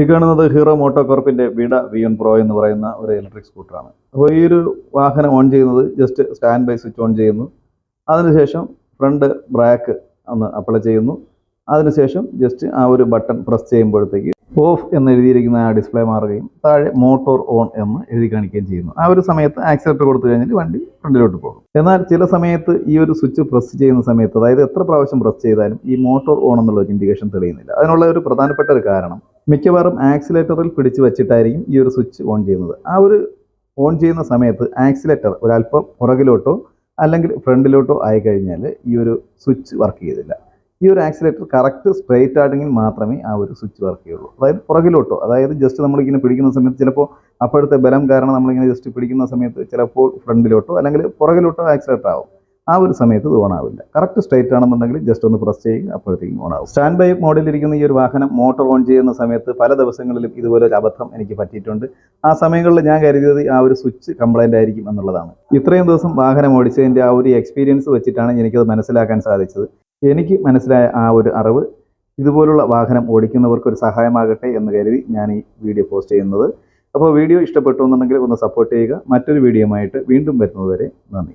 ഈ കാണുന്നത് hero motto കോർപ്പിന്റെ വിട വി എൻ പ്രോ എന്ന് പറയുന്ന ഒരു ഇലക്ട്രിക് സ്കൂട്ടറാണ്. അപ്പോൾ ഈ ഒരു വാഹനം ഓൺ ചെയ്യുന്നത് just stand by switch on ചെയ്യുന്നു. അതിനുശേഷം ഫ്രണ്ട് ബ്രാക്ക് ഒന്ന് അപ്ലൈ ചെയ്യുന്നു. അതിനുശേഷം ജസ്റ്റ് ആ ഒരു ബട്ടൺ പ്രസ് ചെയ്യുമ്പോഴത്തേക്ക് ഓഫ് എന്ന് എഴുതിയിരിക്കുന്ന ആ ഡിസ്പ്ലേ മാറുകയും താഴെ മോട്ടോർ ഓൺ എന്ന് എഴുതി കാണിക്കുകയും ചെയ്യുന്നു. ആ ഒരു സമയത്ത് ആക്സിലേറ്റർ കൊടുത്തു കഴിഞ്ഞാൽ വണ്ടി ഫ്രണ്ടിലോട്ട് പോകും. എന്നാൽ ചില സമയത്ത് ഈ ഒരു സ്വിച്ച് പ്രസ് ചെയ്യുന്ന സമയത്ത് അതായത് എത്ര പ്രാവശ്യം പ്രസ് ചെയ്താലും ഈ മോട്ടോർ ഓൺ എന്നുള്ള ഒരു ഇൻഡിക്കേഷൻ തെളിയുന്നില്ല. അതിനുള്ള ഒരു പ്രധാനപ്പെട്ട ഒരു കാരണം മിക്കവാറും ആക്സിലേറ്ററിൽ പിടിച്ചു വെച്ചിട്ടായിരിക്കും ഈ ഒരു സ്വിച്ച് ഓൺ ചെയ്യുന്നത്. ആ ഒരു ഓൺ ചെയ്യുന്ന സമയത്ത് ആക്സിലേറ്റർ ഒരല്പം പുറകിലോട്ടോ അല്ലെങ്കിൽ ഫ്രണ്ടിലോട്ടോ ആയി കഴിഞ്ഞാൽ ഈ ഒരു സ്വിച്ച് വർക്ക് ചെയ്തില്ല ഈ ഒരു ആക്സിലേറ്റർ കറക്റ്റ് സ്ട്രെയിറ്റ് ആണെങ്കിൽ മാത്രമേ ആ ഒരു സ്വിച്ച് വർക്ക് ചെയ്യുള്ളൂ. അതായത് പുറകിലോട്ടോ അതായത് ജസ്റ്റ് നമ്മളിങ്ങനെ പിടിക്കുന്ന സമയത്ത് ചിലപ്പോൾ അപ്പോഴത്തെ ബലം കാരണം നമ്മളിങ്ങനെ ജസ്റ്റ് പിടിക്കുന്ന സമയത്ത് ചിലപ്പോൾ ഫ്രണ്ടിലോട്ടോ അല്ലെങ്കിൽ പുറകിലോട്ടോ ആക്സിലേറ്റർ ആവും. ആ ഒരു സമയത്ത് ഇത് ആവില്ല കറക്റ്റ് സ്ട്രേറ്റ് ആണെന്നുണ്ടെങ്കിൽ ജസ്റ്റ് ഒന്ന് പ്രസ് ചെയ്യുക അപ്പോഴത്തേക്കും ആവും സ്റ്റാൻഡ് ബൈ മോഡിലിരിക്കുന്ന ഈ ഒരു വാഹനം മോട്ടോർ ഓൺ ചെയ്യുന്ന സമയത്ത് പല ദിവസങ്ങളിലും ഇതുപോലെ ഒരു അബദ്ധം എനിക്ക് പറ്റിയിട്ടുണ്ട്. ആ സമയങ്ങളിൽ ഞാൻ കരുതിയത് ആ ഒരു സ്വിച്ച് കംപ്ലൈന്റ് ആയിരിക്കും എന്നുള്ളതാണ്. ഇത്രയും ദിവസം വാഹനം ഓടിച്ചതിന്റെ ആ ഒരു എക്സ്പീരിയൻസ് വെച്ചിട്ടാണ് എനിക്കത് മനസ്സിലാക്കാൻ സാധിച്ചത്. എനിക്ക് മനസ്സിലായ ആ ഒരു അറിവ് ഇതുപോലുള്ള വാഹനം ഓടിക്കുന്നവർക്ക് ഒരു സഹായമാകട്ടെ എന്ന് കരുതി ഞാൻ ഈ വീഡിയോ പോസ്റ്റ് ചെയ്യുന്നത്. അപ്പോൾ വീഡിയോ ഇഷ്ടപ്പെട്ടു എന്നുണ്ടെങ്കിൽ ഒന്ന് സപ്പോർട്ട് ചെയ്യുക. മറ്റൊരു വീഡിയോയുമായിട്ട് വീണ്ടും വരുന്നതുവരെ നന്ദി.